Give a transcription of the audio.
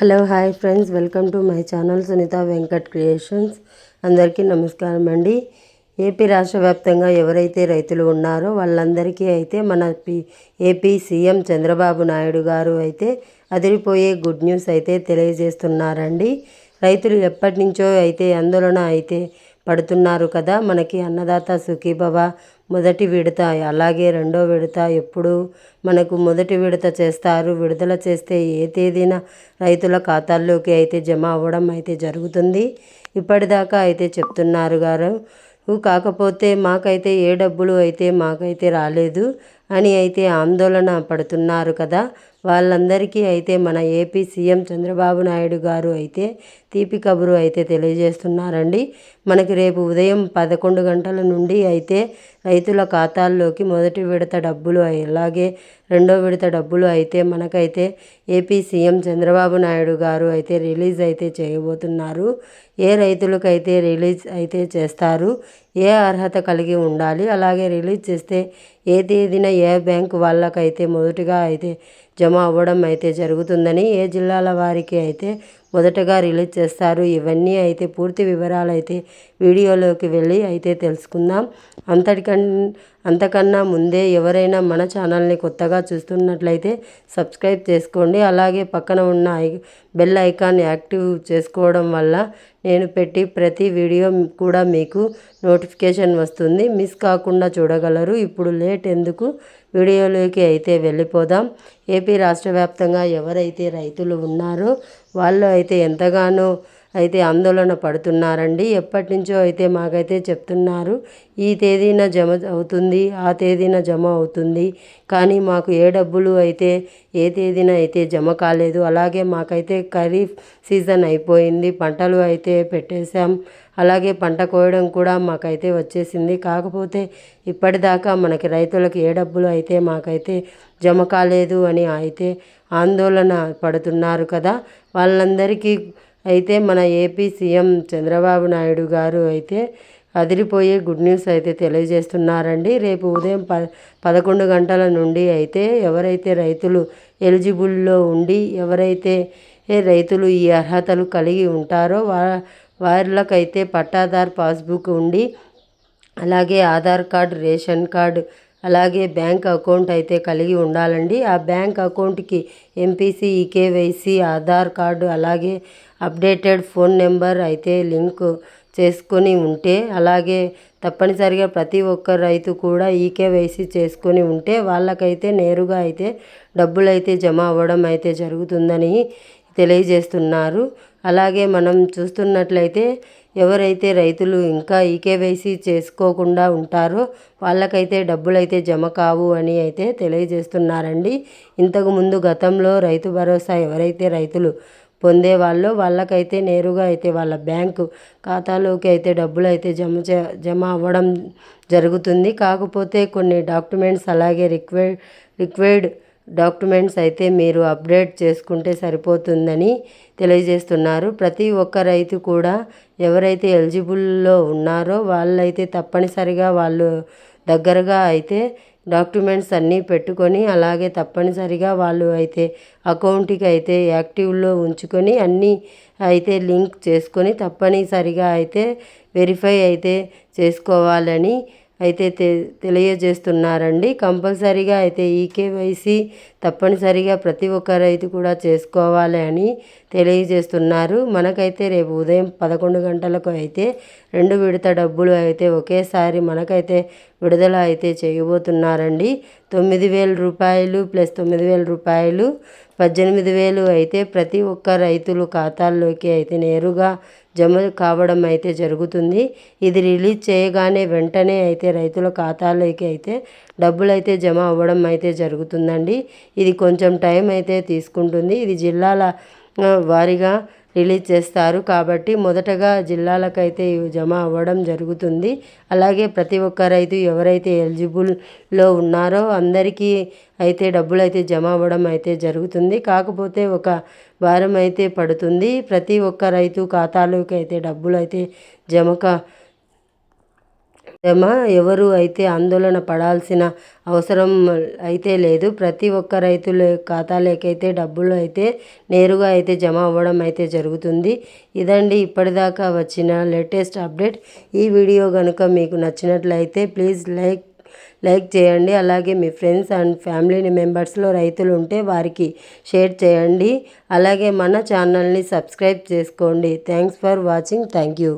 Hello hi friends. Welcome to my channel Sunitha Venkat creations. అందరికీ నమస్కారం అండి. AP రాష్ట్ర వ్యాప్తంగా ఎవరైతే రైతులు ఉన్నారో వాళ్ళందరికీ అయితే మన P AP CM Chandrababu Naidu garu అయితే అదిరిపోయే గుడ్ న్యూస్ అయితే తెలియజేస్తున్నారండి. రైతులు ఎప్పటి నుంచో అయితే ఆందోళన అయితే పడుతున్నారు కదా. మనకి అన్నదాత సుఖీభవ మొదటి విడత అలాగే రెండో విడత ఎప్పుడు మనకు మొదటి విడత చేస్తారు. విడుదల చేస్తే ఏ తేదీన రైతుల ఖాతాల్లోకి అయితే జమ అవ్వడం అయితే జరుగుతుంది. ఇప్పటిదాకా అయితే చెప్తున్నారు గారు. కాకపోతే మాకైతే ఏ డబ్బులు అయితే మాకైతే రాలేదు అని అయితే ఆందోళన పడుతున్నారు కదా. వాళ్ళందరికీ అయితే మన ఏపీ సీఎం చంద్రబాబు నాయుడు గారు అయితే తీపి కబురు అయితే తెలియజేస్తున్నారండి. మనకి రేపు ఉదయం పదకొండు గంటల నుండి అయితే రైతుల ఖాతాల్లోకి మొదటి విడత డబ్బులు అలాగే రెండో విడత డబ్బులు అయితే మనకైతే ఏపీ సీఎం చంద్రబాబు నాయుడు గారు అయితే రిలీజ్ అయితే చేయబోతున్నారు. ఏ రైతులకైతే రిలీజ్ అయితే చేస్తారు ఏ అర్హత కలిగి ఉండాలి అలాగే రిలీజ్ చేస్తే ఏ తేదీన ఏ బ్యాంక్ వాళ్ళకైతే మొదటిగా అయితే జమ అవ్వడం అయితే జరుగుతుందని ఏ జిల్లాల వారికి అయితే మొదటగా రిలీజ్ చేస్తారు ఇవన్నీ అయితే పూర్తి వివరాలు అయితే వీడియోలోకి వెళ్ళి అయితే తెలుసుకుందాం. అంతటికన్ అంతకన్నా ముందే ఎవరైనా మన ఛానల్ని కొత్తగా చూస్తున్నట్లయితే సబ్స్క్రైబ్ చేసుకోండి. అలాగే పక్కన ఉన్న ఐ బెల్ ఐకాన్ యాక్టివ్ చేసుకోవడం వల్ల నేను పెట్టి ప్రతి వీడియో కూడా మీకు నోటిఫికేషన్ వస్తుంది. మిస్ కాకుండా చూడగలరు. ఇప్పుడు లేట్ ఎందుకు? వీడియోలోకి అయితే వెళ్ళిపోదాం. ఏపీ రాష్ట్ర వ్యాప్తంగా ఎవరైతే రైతులు ఉన్నారో వాళ్ళు అయితే ఎంతగానో అయితే ఆందోళన పడుతున్నారండి. ఎప్పటి నుంచో అయితే మాకైతే చెప్తున్నారు ఈ తేదీన జమ అవుతుంది ఆ తేదీన జమ అవుతుంది. కానీ మాకు ఏ డబ్బులు అయితే ఏ తేదీన అయితే జమ కాలేదు అలాగే మాకైతే ఖరీఫ్ సీజన్ అయిపోయింది. పంటలు అయితే పెట్టేశాం. అలాగే పంట కోయడం కూడా మాకైతే వచ్చేసింది. కాకపోతే ఇప్పటిదాకా మనకి రైతులకు ఏ డబ్బులు అయితే మాకైతే జమ కాలేదు అని అయితే ఆందోళన పడుతున్నారు కదా. వాళ్ళందరికీ అయితే మన ఏపీ సీఎం చంద్రబాబు నాయుడు గారు అయితే అదిరిపోయే గుడ్ న్యూస్ అయితే తెలియజేస్తున్నారండి. రేపు ఉదయం ప పదకొండు గంటల నుండి అయితే ఎవరైతే రైతులు ఎలిజిబుల్లో ఉండి ఎవరైతే రైతులు ఈ అర్హతలు కలిగి ఉంటారో వా వాళ్ళకైతే పట్టాదార్ పాస్బుక్ ఉండి అలాగే ఆధార్ కార్డ్ రేషన్ కార్డు అలాగే బ్యాంక్ అకౌంట్ అయితే కలిగి ఉండాలండి. ఆ బ్యాంక్ అకౌంట్కి ఎంపీసీ ఈకేవైసీ ఆధార్ కార్డు అలాగే అప్డేటెడ్ ఫోన్ నెంబర్ అయితే లింక్ చేసుకొని ఉంటే అలాగే తప్పనిసరిగా ప్రతి ఒక్క రైతు కూడా ఈకేవైసీ చేసుకొని ఉంటే వాళ్ళకైతే నేరుగా అయితే డబ్బులు అయితే జమ అవ్వడం అయితే జరుగుతుందని తెలియజేస్తున్నారు. అలాగే మనం చూస్తున్నట్లయితే ఎవరైతే రైతులు ఇంకా ఈకేవైసీ చేసుకోకుండా ఉంటారో వాళ్ళకైతే డబ్బులైతే జమ కావు అని అయితే తెలియజేస్తున్నారండి. ఇంతకుముందు గతంలో రైతు భరోసా ఎవరైతే రైతులు పొందేవాళ్ళో వాళ్ళకైతే నేరుగా అయితే వాళ్ళ బ్యాంకు ఖాతాలోకి అయితే డబ్బులు అయితే జమ జమ అవ్వడం జరుగుతుంది. కాకపోతే కొన్ని డాక్యుమెంట్స్ అలాగే రిక్వైర్డ్ రిక్వైర్డ్ డాక్యుమెంట్స్ అయితే మీరు అప్డేట్ చేసుకుంటే సరిపోతుందని తెలియజేస్తున్నారు. ప్రతి ఒక్క రైతు కూడా ఎవరైతే ఎలిజిబుల్లో ఉన్నారో వాళ్ళైతే తప్పనిసరిగా వాళ్ళు దగ్గరగా అయితే డాక్యుమెంట్స్ అన్నీ పెట్టుకొని అలాగే తప్పనిసరిగా వాళ్ళు అయితే అకౌంట్కి అయితే యాక్టివ్లో ఉంచుకొని అన్నీ అయితే లింక్ చేసుకొని తప్పనిసరిగా అయితే వెరిఫై అయితే చేసుకోవాలని అయితే తె తెలియజేస్తున్నారండి. కంపల్సరీగా అయితే ఈకేవైసీ తప్పనిసరిగా ప్రతి ఒక్క రైతు కూడా చేసుకోవాలి అని తెలియజేస్తున్నారు. మనకైతే రేపు ఉదయం పదకొండు గంటలకు అయితే రెండు విడత డబ్బులు అయితే ఒకేసారి మనకైతే విడుదల అయితే చేయబోతున్నారండి. తొమ్మిది వేల రూపాయలు ప్లస్ తొమ్మిది వేల రూపాయలు పద్దెనిమిది వేలు అయితే ప్రతి ఒక్క రైతులు ఖాతాల్లోకి అయితే నేరుగా జమ కావడం అయితే జరుగుతుంది. ఇది రిలీజ్ చేయగానే వెంటనే అయితే రైతుల ఖాతాలోకి అయితే డబ్బులు అయితే జమ అవ్వడం అయితే జరుగుతుందండి. ఇది కొంచెం టైం అయితే తీసుకుంటుంది. ఇది జిల్లాల వారీగా రిలీజ్ చేస్తారు. కాబట్టి మొదటగా జిల్లాలకైతే జమ అవ్వడం జరుగుతుంది. అలాగే ప్రతి ఒక్క రైతు ఎవరైతే ఎలిజిబుల్లో ఉన్నారో అందరికీ అయితే డబ్బులు అయితే జమ అవ్వడం అయితే జరుగుతుంది. కాకపోతే ఒక వారం అయితే పడుతుంది. ప్రతి ఒక్క రైతు ఖాతాలోకి అయితే డబ్బులు అయితే జమక ఏమా ఎవరు అయితే ఆందోళన పడాల్సిన అవసరం అయితే లేదు. ప్రతి ఒక్క రైతుల ఖాతాలోకైతే డబ్బులు అయితే నేరుగా అయితే జమ అవ్వడం అయితే జరుగుతుంది. ఇదండి ఇప్పటిదాకా వచ్చిన లేటెస్ట్ అప్డేట్. ఈ వీడియో కనుక మీకు నచ్చినట్లయితే ప్లీజ్ లైక్ లైక్ చేయండి. అలాగే మీ ఫ్రెండ్స్ అండ్ ఫ్యామిలీ మెంబర్స్లో రైతులు ఉంటే వారికి షేర్ చేయండి. అలాగే మన ఛానల్ని సబ్స్క్రైబ్ చేసుకోండి. Thanks for watching. Thank you.